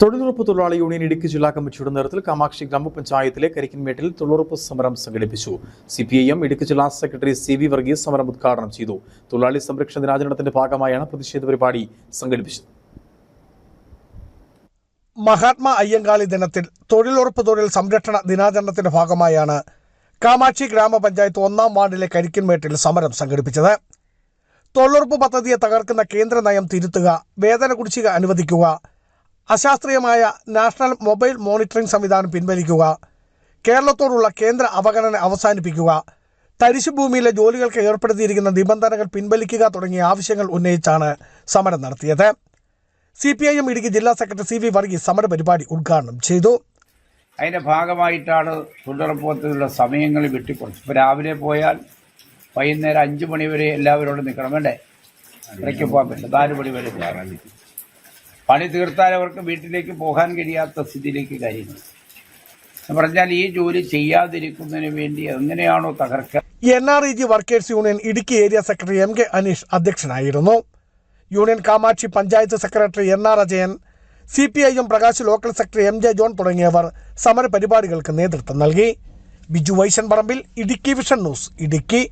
തൊഴിലുറപ്പ് തൊഴിലാളി യൂണിയൻ ഇടുക്കി ജില്ലാ കമ്മിറ്റിയുടെ നേതൃത്വത്തിൽ കാമാക്ഷി ഗ്രാമപഞ്ചായത്തിലെ കരിക്കൻമേട്ടിൽ തൊഴിലുറപ്പ് സമരം സംഘടിപ്പിച്ചു. C P I M Idukki ജില്ലാ സെക്രട്ടറി സി വി വർഗീസ് സമരം ഉദ്ഘാടനം ചെയ്തു. തൊഴിലാളി സംരക്ഷണ ദിനാചരണത്തിന്റെ ഭാഗമായാണ് പ്രതിഷേധ പരിപാടി സംഘടിപ്പിച്ചത്. മഹാത്മാ അയ്യങ്കാളി ദിനത്തിൽ തൊഴിലുറപ്പ് തൊഴിൽ സംരക്ഷണ ദിനാചരണത്തിന്റെ ഭാഗമായാണ് കാമാക്ഷി ഗ്രാമപഞ്ചായത്ത് ഒന്നാം വാർഡിലെ കരിക്കൻമേട്ടിൽ സമരം സംഘടിപ്പിച്ചത്. തൊഴിലുറപ്പ് പദ്ധതിയെ തകർക്കുന്ന കേന്ദ്ര നയം തിരുത്തുക വേതന കുടിശ്ശിക അനുവദിക്കുക അശാസ്ത്രീയമായ നാഷണൽ മൊബൈൽ മോണിറ്ററിംഗ് സംവിധാനം പിൻവലിക്കുക കേരളത്തോടുള്ള കേന്ദ്ര അവഗണന അവസാനിപ്പിക്കുക തരിശുഭൂമിയിലെ ജോലികൾക്ക് ഏർപ്പെടുത്തിയിരിക്കുന്ന നിബന്ധനകൾ പിൻവലിക്കുക തുടങ്ങിയ ആവശ്യങ്ങൾ ഉന്നയിച്ചാണ് സമരം നടത്തിയത്. C P I M Idukki ജില്ലാ സെക്രട്ടറി സി വി വർഗീസ് സമര പരിപാടി ഉദ്ഘാടനം ചെയ്തു. അതിന്റെ ഭാഗമായിട്ടാണ് തൊഴിലുറപ്പുള്ള സമയങ്ങൾ വെട്ടിക്കുറച്ച്. ഇപ്പോൾ രാവിലെ പോയാൽ വൈകുന്നേരം അഞ്ച് മണി വരെ എല്ലാവരോടും നിൽക്കണം. വേണ്ടേ? ഇടയ്ക്ക് പോകാൻ പറ്റില്ല. നാല് മണി വരെ. പണി തീർത്താൽ അവർക്ക് വീട്ടിലേക്ക് പോകാൻ കഴിയാത്ത സ്ഥിതിയിലേക്ക് കാര്യങ്ങൾ. പറഞ്ഞാൽ ഈ ജോലി ചെയ്യാതിരിക്കുന്നതിന് വേണ്ടി എങ്ങനെയാണോ തകർക്കുക N R E G workers union Idukki area secretary M K Aneesh അധ്യക്ഷനായിരുന്നു. Union Kamakshi panchayat secretary N R Ajayan C P I M Prakash local secretary M J John തുടങ്ങിയവർ സമരപരിപാടികൾക്ക് നേതൃത്വം നൽകി. Biju Vaishan Parambil Idukki vision news Idukki.